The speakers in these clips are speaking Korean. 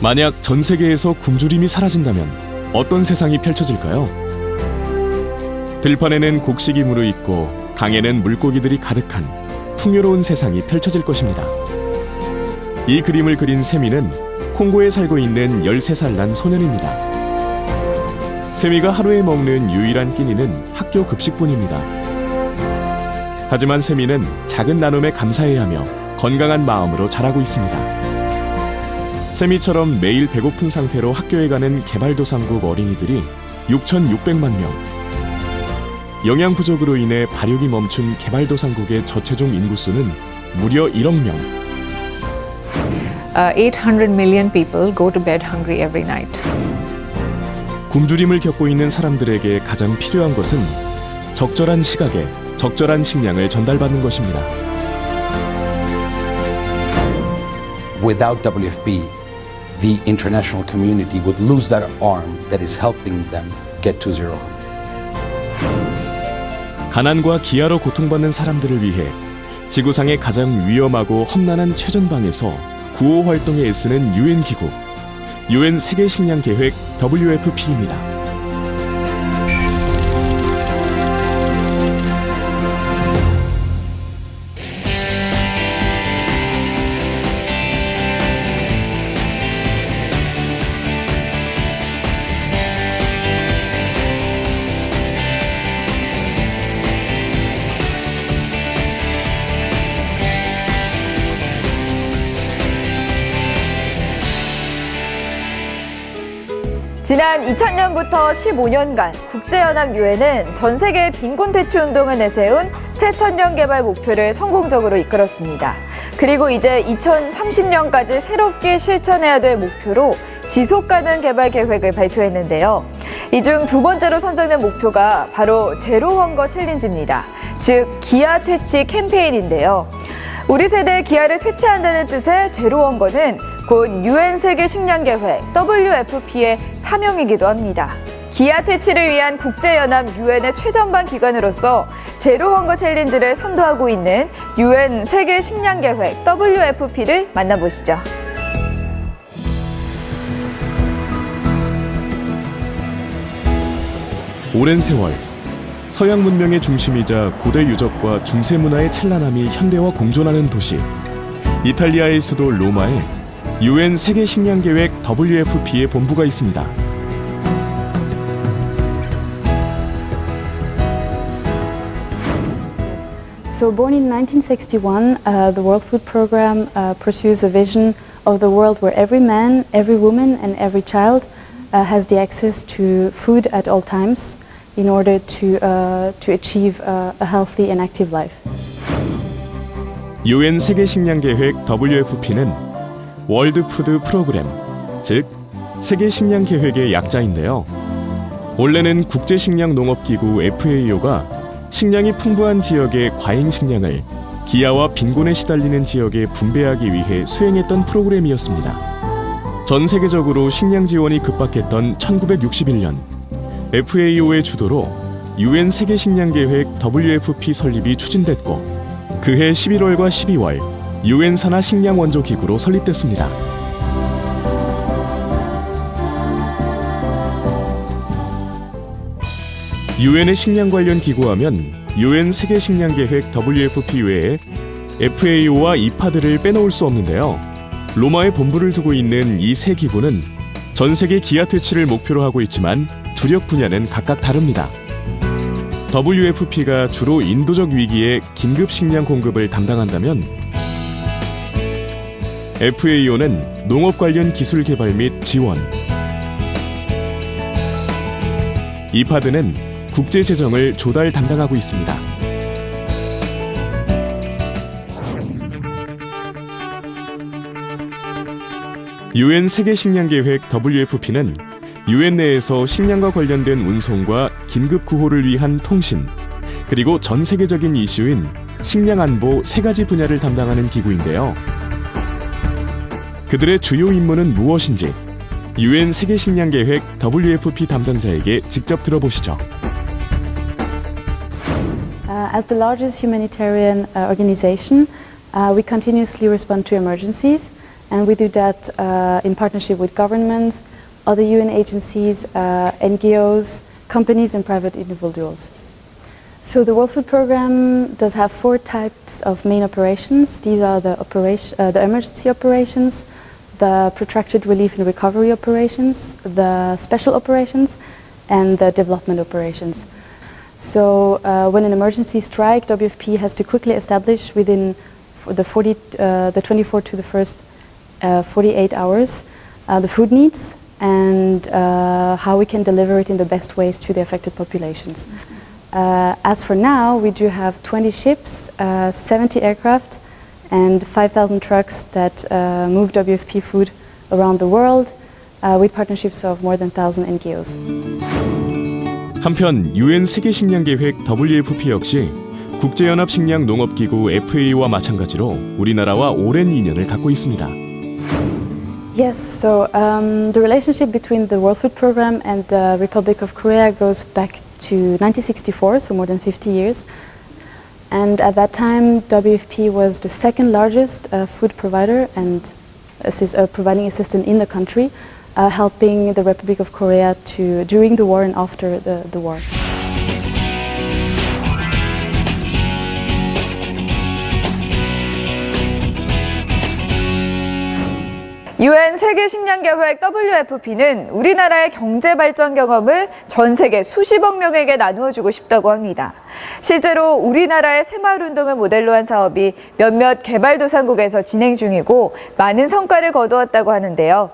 만약 전 세계에서 굶주림이 사라진다면 어떤 세상이 펼쳐질까요? 들판에는 곡식이 무르익고 강에는 물고기들이 가득한 풍요로운 세상이 펼쳐질 것입니다. 이 그림을 그린 세미는 콩고에 살고 있는 13살 난 소년입니다. 세미가 하루에 먹는 유일한 끼니는 학교 급식뿐입니다. 하지만 세미는 작은 나눔에 감사해야 하며 건강한 마음으로 자라고 있습니다. 세미처럼 매일 배고픈 상태로 학교에 가는 개발도상국 어린이들이 6,600만 명. 영양 부족으로 인해 발육이 멈춘 개발도상국의 저체중 인구수는 무려 1억 명. Uh, 800 million people go to bed hungry every night. 굶주림을 겪고 있는 사람들에게 가장 필요한 것은 적절한 시각에 적절한 식량을 전달받는 것입니다. Without WFP, the international community would lose that arm that is helping them get to zero. 가난과 기아로 고통받는 사람들을 위해 지구상의 가장 위험하고 험난한 최전방에서 구호 활동에 애쓰는 유엔 기구 유엔 세계 식량 계획 WFP입니다. 지난 2000년부터 15년간 국제연합 유엔은 전 세계 빈곤 퇴치 운동을 내세운 새천년 개발 목표를 성공적으로 이끌었습니다. 그리고 이제 2030년까지 새롭게 실천해야 될 목표로 지속 가능 개발 계획을 발표했는데요. 이 중 두 번째로 선정된 목표가 바로 제로 헝거 챌린지입니다. 즉 기아 퇴치 캠페인인데요. 우리 세대 기아를 퇴치한다는 뜻의 제로 헝거는 곧 유엔 세계 식량 계획 WFP의 사명이기도 합니다. 기아 퇴치를 위한 국제연합 유엔의 최전방 기관으로서 제로 헝거 챌린지를 선도하고 있는 유엔 세계 식량 계획 WFP를 만나보시죠. 오랜 세월 서양 문명의 중심이자 고대 유적과 중세 문화의 찬란함이 현대와 공존하는 도시 이탈리아의 수도 로마에 유엔 세계 식량 계획 WFP의 본부가 있습니다. So, born in 1961, uh, the World Food Programme uh, pursues a vision of the world where every man, every woman, and every child uh, has the access to food at all times in order to, uh, to achieve uh, a healthy and active life. 유엔 세계 식량 계획 WFP는 월드 푸드 프로그램, 즉 세계 식량 계획의 약자인데요. 원래는 국제 식량 농업 기구 FAO가 식량이 풍부한 지역의 과잉 식량을 기아와 빈곤에 시달리는 지역에 분배하기 위해 수행했던 프로그램이었습니다. 전 세계적으로 식량 지원이 급박했던 1961년 FAO의 주도로 유엔 세계 식량 계획 WFP 설립이 추진됐고 그해 11월과 12월 유엔 산하 식량 원조 기구로 설립됐습니다. 유엔의 식량 관련 기구하면 유엔 세계 식량 계획 WFP 외에 FAO와 이파드를 빼놓을 수 없는데요. 로마에 본부를 두고 있는 이 세 기구는 전 세계 기아 퇴치를 목표로 하고 있지만 주력 분야는 각각 다릅니다. WFP가 주로 인도적 위기에 긴급 식량 공급을 담당한다면 FAO는 농업 관련 기술 개발 및 지원, 이파드는 국제 재정을 조달 담당하고 있습니다. 유엔 세계 식량 계획 WFP는 유엔 내에서 식량과 관련된 운송과 긴급 구호를 위한 통신, 그리고 전 세계적인 이슈인 식량 안보 세 가지 분야를 담당하는 기구인데요. 그들의 주요 임무는 무엇인지 유엔 세계 식량 계획 WFP 담당자에게 직접 들어보시죠. Uh, as the largest humanitarian uh, organization, uh, we continuously respond to emergencies and we do that uh, in partnership with governments, other UN agencies, uh, NGOs, companies, and private individuals. So the World Food Programme does have four types of main operations. These are the, operation, uh, the emergency operations, the protracted relief and recovery operations, the special operations, and the development operations. So uh, when an emergency strike, WFP has to quickly establish within the, 40, uh, the 24 to the first uh, 48 hours uh, the food needs and uh, how we can deliver it in the best ways to the affected populations. Uh, as for now, we do have 20 ships, uh, 70 aircraft, and 5,000 trucks that uh, move WFP food around the world uh, with partnerships of more than 1,000 NGOs. 한편 유엔 세계 식량 계획 WFP 역시 국제연합 식량 농업기구 FAO와 마찬가지로 우리나라와 오랜 인연을 갖고 있습니다. Yes, so um, the relationship between the World Food Programme and the Republic of Korea goes back to 1964, so more than 50 years. And at that time, WFP was the second largest uh, food provider and assist, uh, providing assistance in the country, uh, helping the Republic of Korea to during the war and after the, the war. 유엔 세계 식량 계획 WFP는 우리나라의 경제 발전 경험을 전 세계 수십억 명에게 나누어 주고 싶다고 합니다. 실제로 우리나라의 새마을 운동을 모델로 한 사업이 몇몇 개발도상국에서 진행 중이고 많은 성과를 거두었다고 하는데요.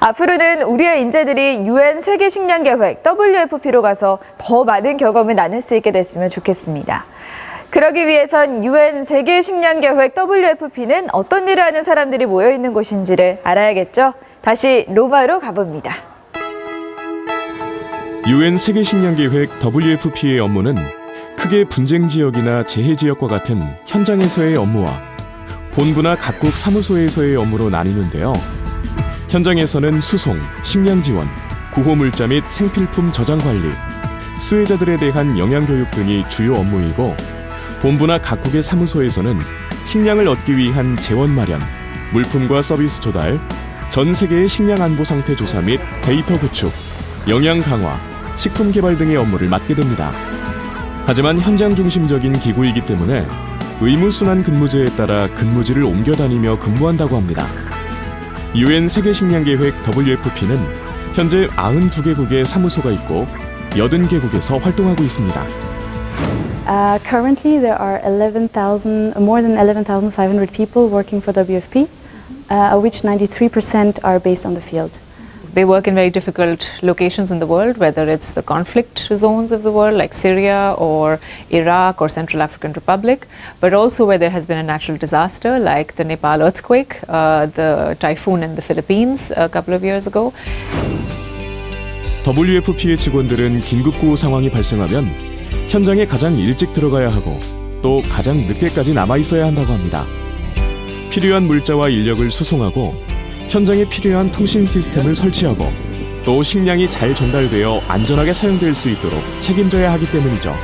앞으로는 우리의 인재들이 유엔 세계 식량 계획 WFP로 가서 더 많은 경험을 나눌 수 있게 됐으면 좋겠습니다. 그러기 위해선 유엔 세계 식량 계획 WFP는 어떤 일을 하는 사람들이 모여 있는 곳인지를 알아야겠죠. 다시 로마로 가봅니다. 유엔 세계 식량 계획 WFP의 업무는 크게 분쟁 지역이나 재해 지역과 같은 현장에서의 업무와 본부나 각국 사무소에서의 업무로 나뉘는데요. 현장에서는 수송, 식량 지원, 구호 물자 및 생필품 저장 관리, 수혜자들에 대한 영양 교육 등이 주요 업무이고 본부나 각국의 사무소에서는 식량을 얻기 위한 재원 마련, 물품과 서비스 조달, 전 세계의 식량 안보 상태 조사 및 데이터 구축, 영양 강화, 식품 개발 등의 업무를 맡게 됩니다. 하지만 현장 중심적인 기구이기 때문에 의무 순환 근무제에 따라 근무지를 옮겨 다니며 근무한다고 합니다. 유엔 세계 식량 계획 WFP는 현재 92개국의 사무소가 있고 80개국에서 활동하고 있습니다. Uh, currently, there are 11,000, more than 11,500 people working for WFP, uh, of which 93% are based on the field. They work in very difficult locations in the world, whether it's the conflict zones of the world like Syria or Iraq or Central African Republic, but also where there has been a natural disaster like the Nepal earthquake, uh, the typhoon in the Philippines a couple of years ago. WFP의 직원들은 긴급구호 상황이 발생하면 현장에 가장 일찍 들어가야 하고 또 가장 늦게까지 남아 있어야 한다고 합니다. 필요한 물자와 인력을 수송하고 현장에 필요한 통신 시스템을 설치하고 또 식량이 잘 전달되어 안전하게 사용될 수 있도록 책임져야 하기 때문이죠.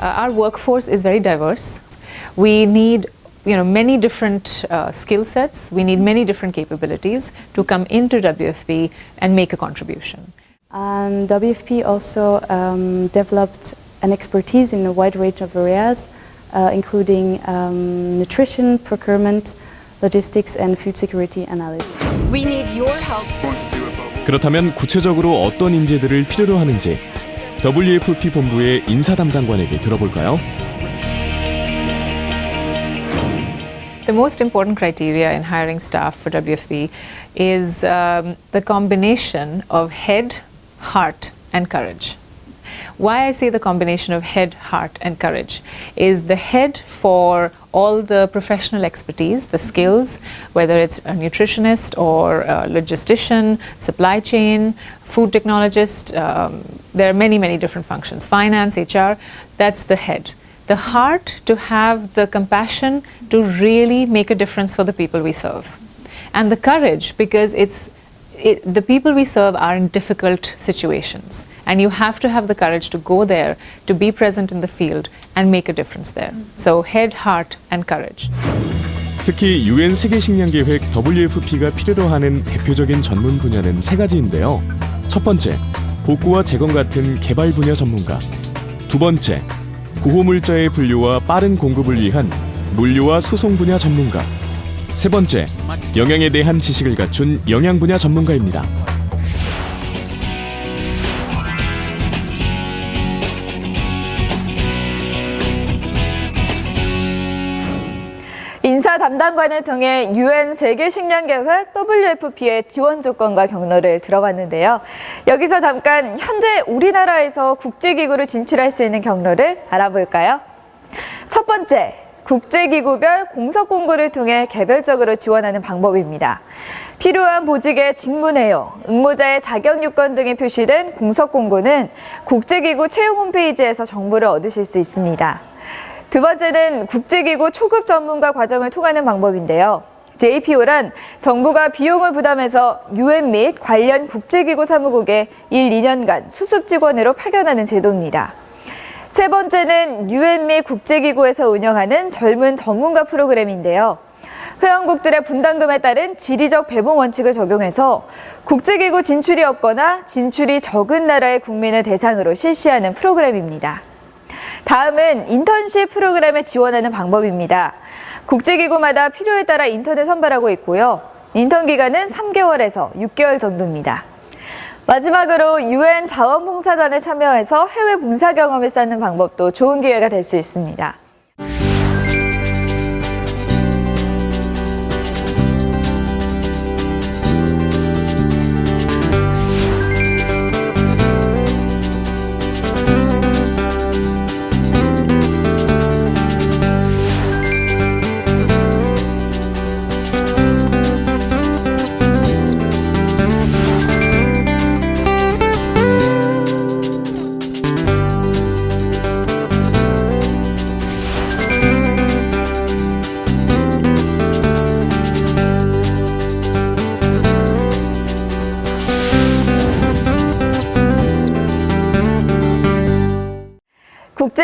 Uh, our workforce is very diverse. We need you know many different uh, skill sets. We need many different capabilities to come into WFP and make a contribution. Um, WFP also um, developed an expertise in a wide range of areas, uh, including um, nutrition, procurement, logistics, and food security analysis. We need your help. 그렇다면 구체적으로 어떤 인재들을 필요로 하는지 WFP 본부의 인사 담당관에게 들어볼까요? The most important criteria in hiring staff for WFP is um, the combination of head, heart, and courage. Why I say the combination of head, heart, and courage is the head for all the professional expertise, the skills, whether it's a nutritionist or a logistician, supply chain, food technologist, um, there are many, many different functions, finance, HR, that's the head. The heart to have the compassion to really make a difference for the people we serve. And the courage because it's it, the people we serve are in difficult situations And you have to have the courage to go there, to be present in the field, and make a difference there. So, head, heart, and courage. 특히 유엔 세계 식량 계획 WFP가 필요로 하는 대표적인 전문 분야는 세 가지인데요. 첫 번째, 복구와 재건 같은 개발 분야 전문가. 두 번째, 구호 물자의 분류와 빠른 공급을 위한 물류와 수송 분야 전문가. 세 번째, 영양에 대한 지식을 갖춘 영양 분야 전문가입니다. 인사 담당관을 통해 유엔 세계 식량 계획 WFP의 지원 조건과 경로를 들어봤는데요. 여기서 잠깐 현재 우리나라에서 국제기구를 진출할 수 있는 경로를 알아볼까요? 첫 번째, 국제기구별 공석 공고를 통해 개별적으로 지원하는 방법입니다. 필요한 보직의 직무 내용, 응모자의 자격 요건 등이 표시된 공석 공고는 국제기구 채용 홈페이지에서 정보를 얻으실 수 있습니다. 두 번째는 국제기구 초급 전문가 과정을 통하는 방법인데요. JPO란 정부가 비용을 부담해서 유엔 및 관련 국제기구 사무국에 1, 2년간 수습 직원으로 파견하는 제도입니다. 세 번째는 유엔 및 국제기구에서 운영하는 젊은 전문가 프로그램인데요. 회원국들의 분담금에 따른 지리적 배분 원칙을 적용해서 국제기구 진출이 없거나 진출이 적은 나라의 국민을 대상으로 실시하는 프로그램입니다. 다음은 인턴십 프로그램에 지원하는 방법입니다. 국제기구마다 필요에 따라 인턴을 선발하고 있고요. 인턴 기간은 3개월에서 6개월 정도입니다. 마지막으로 유엔 자원봉사단에 참여해서 해외 봉사 경험을 쌓는 방법도 좋은 기회가 될 수 있습니다.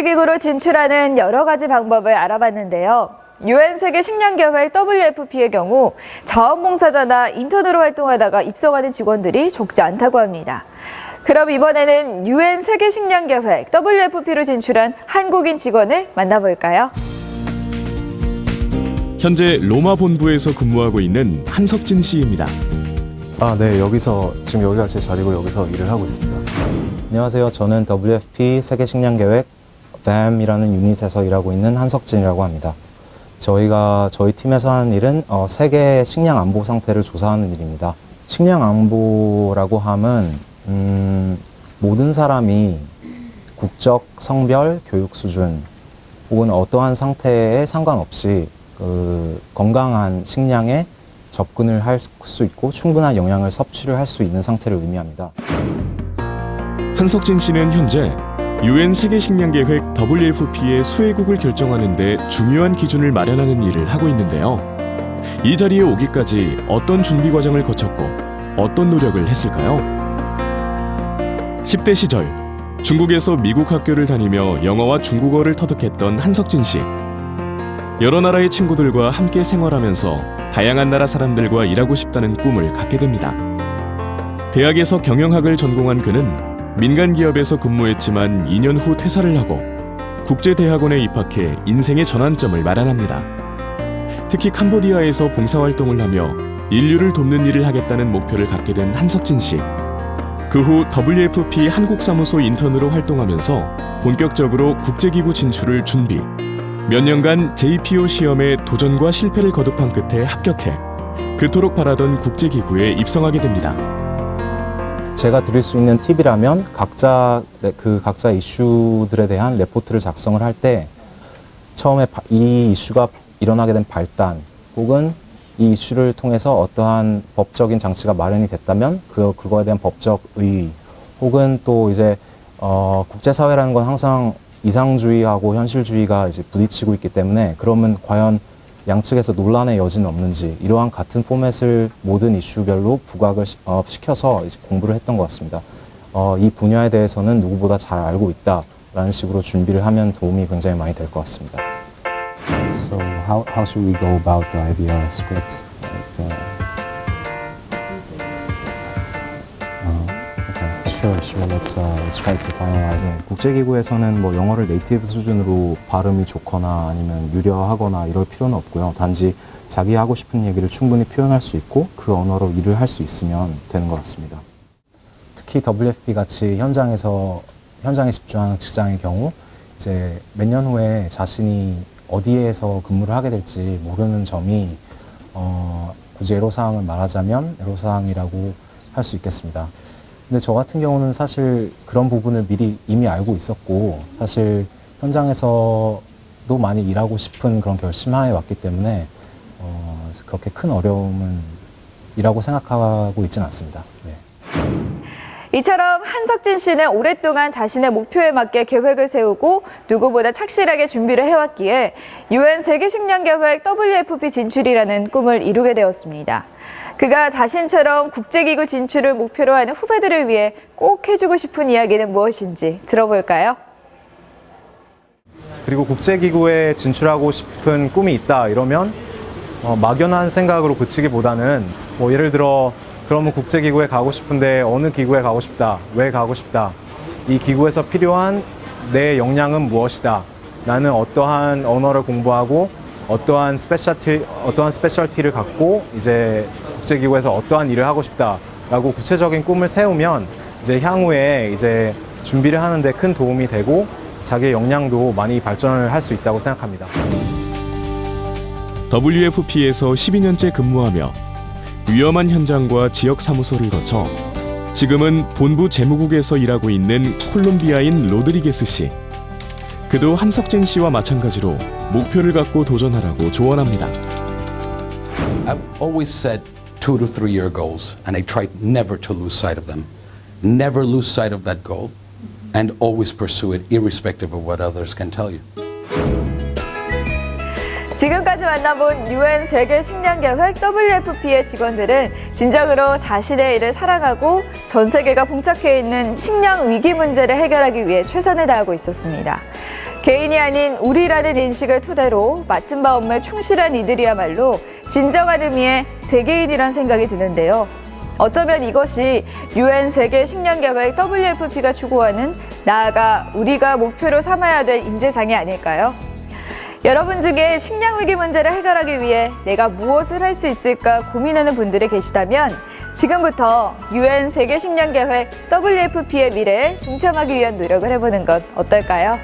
국제기구로 진출하는 여러 가지 방법을 알아봤는데요. 유엔 세계 식량 계획 WFP의 경우 자원봉사자나 인턴으로 활동하다가 입성하는 직원들이 적지 않다고 합니다. 그럼 이번에는 유엔 세계 식량 계획 WFP로 진출한 한국인 직원을 만나볼까요? 현재 로마 본부에서 근무하고 있는 한석진 씨입니다. 아, 네. 여기서 지금 여기가 제 자리고 여기서 일을 하고 있습니다. 안녕하세요. 저는 WFP 세계 식량 계획 BAM이라는 유닛에서 일하고 있는 한석진이라고 합니다. 저희가 저희 팀에서 하는 일은 어, 세계 식량 안보 상태를 조사하는 일입니다. 식량 안보라고 함은 음, 모든 사람이 국적, 성별, 교육 수준 혹은 어떠한 상태에 상관없이 그 건강한 식량에 접근을 할 수 있고 충분한 영양을 섭취를 할 수 있는 상태를 의미합니다. 한석진 씨는 현재 유엔 세계 식량 계획 WFP의 수혜국을 결정하는 데 중요한 기준을 마련하는 일을 하고 있는데요. 이 자리에 오기까지 어떤 준비 과정을 거쳤고 어떤 노력을 했을까요? 10대 시절 중국에서 미국 학교를 다니며 영어와 중국어를 터득했던 한석진 씨. 여러 나라의 친구들과 함께 생활하면서 다양한 나라 사람들과 일하고 싶다는 꿈을 갖게 됩니다. 대학에서 경영학을 전공한 그는 민간 기업에서 근무했지만 2년 후 퇴사를 하고 국제대학원에 입학해 인생의 전환점을 마련합니다. 특히 캄보디아에서 봉사활동을 하며 인류를 돕는 일을 하겠다는 목표를 갖게 된 한석진 씨. 그 후 WFP 한국 사무소 인턴으로 활동하면서 본격적으로 국제기구 진출을 준비. 몇 년간 JPO 시험에 도전과 실패를 거듭한 끝에 합격해 그토록 바라던 국제기구에 입성하게 됩니다. 제가 드릴 수 있는 팁이라면 각자 레- 그 각자 이슈들에 대한 레포트를 작성을 할 때 처음에 바- 이 이슈가 일어나게 된 발단 혹은 이 이슈를 통해서 어떠한 법적인 장치가 마련이 됐다면 그 그거에 대한 법적 의의 혹은 또 이제 어, 국제사회라는 건 항상 이상주의하고 현실주의가 이제 부딪히고 있기 때문에 그러면 과연 양측에서 논란의 여지는 없는지 이러한 같은 포맷을 모든 이슈별로 부각을 시, 어, 시켜서 공부를 했던 것 같습니다. 어, 이 분야에 대해서는 누구보다 잘 알고 있다라는 식으로 준비를 하면 도움이 굉장히 많이 될 것 같습니다. So how, how should we go about the idea script? Like, uh, okay, sure, sure. Let's uh, let's try to finalize. 네, 국제기구에서는 뭐 영어를 네이티브 수준으로 발음이 좋거나 아니면 유려하거나 이럴 필요는 없고요. 단지 자기 하고 싶은 얘기를 충분히 표현할 수 있고 그 언어로 일을 할 수 있으면 되는 것 같습니다. 특히 WFP 같이 현장에서 현장에 집중하는 직장의 경우 이제 몇 년 후에 자신이 어디에서 근무를 하게 될지 모르는 점이 어, 굳이 애로사항을 말하자면 애로사항이라고 할 수 있겠습니다. 근데 저 같은 경우는 사실 그런 부분을 미리 이미 알고 있었고 사실 현장에서도 많이 일하고 싶은 그런 결심하에 왔기 때문에 어, 그렇게 큰 어려움은 이라고 생각하고 있지는 않습니다. 네. 이처럼 한석진 씨는 오랫동안 자신의 목표에 맞게 계획을 세우고 누구보다 착실하게 준비를 해왔기에 유엔 세계식량계획 WFP 진출이라는 꿈을 이루게 되었습니다. 그가 자신처럼 국제기구 진출을 목표로 하는 후배들을 위해 꼭 해주고 싶은 이야기는 무엇인지 들어볼까요? 그리고 국제기구에 진출하고 싶은 꿈이 있다 이러면 어, 막연한 생각으로 그치기보다는 뭐 예를 들어 그러면 국제기구에 가고 싶은데 어느 기구에 가고 싶다 왜 가고 싶다 이 기구에서 필요한 내 역량은 무엇이다 나는 어떠한 언어를 공부하고 어떠한 스페셜티 어떠한 스페셜티를 갖고 이제 국제기구에서 어떠한 일을 하고 싶다라고 구체적인 꿈을 세우면 이제 향후에 이제 준비를 하는데 큰 도움이 되고 자기의 역량도 많이 발전을 할 수 있다고 생각합니다. WFP에서 12년째 근무하며 위험한 현장과 지역 사무소를 거쳐 지금은 본부 재무국에서 일하고 있는 콜롬비아인 로드리게스 씨. 그도 한석진 씨와 마찬가지로 목표를 갖고 도전하라고 조언합니다. I've always said two to three year goals, and I tried never to lose sight of them. Never lose sight of that goal, and always pursue it, irrespective of what others can tell you. 지금까지 만나본 유엔 세계 식량 계획 WFP의 직원들은 진정으로 자신의 일을 사랑하고 전 세계가 봉착해 있는 식량 위기 문제를 해결하기 위해 최선을 다하고 있었습니다. 개인이 아닌 우리라는 인식을 토대로 맡은 바 업무에 충실한 이들이야말로 진정한 의미의 세계인이란 생각이 드는데요. 어쩌면 이것이 유엔 세계 식량 계획 WFP가 추구하는 나아가 우리가 목표로 삼아야 될 인재상이 아닐까요? 여러분 중에 식량 위기 문제를 해결하기 위해 내가 무엇을 할 수 있을까 고민하는 분들이 계시다면 지금부터 유엔 세계 식량 계획 WFP의 미래에 동참하기 위한 노력을 해보는 것 어떨까요?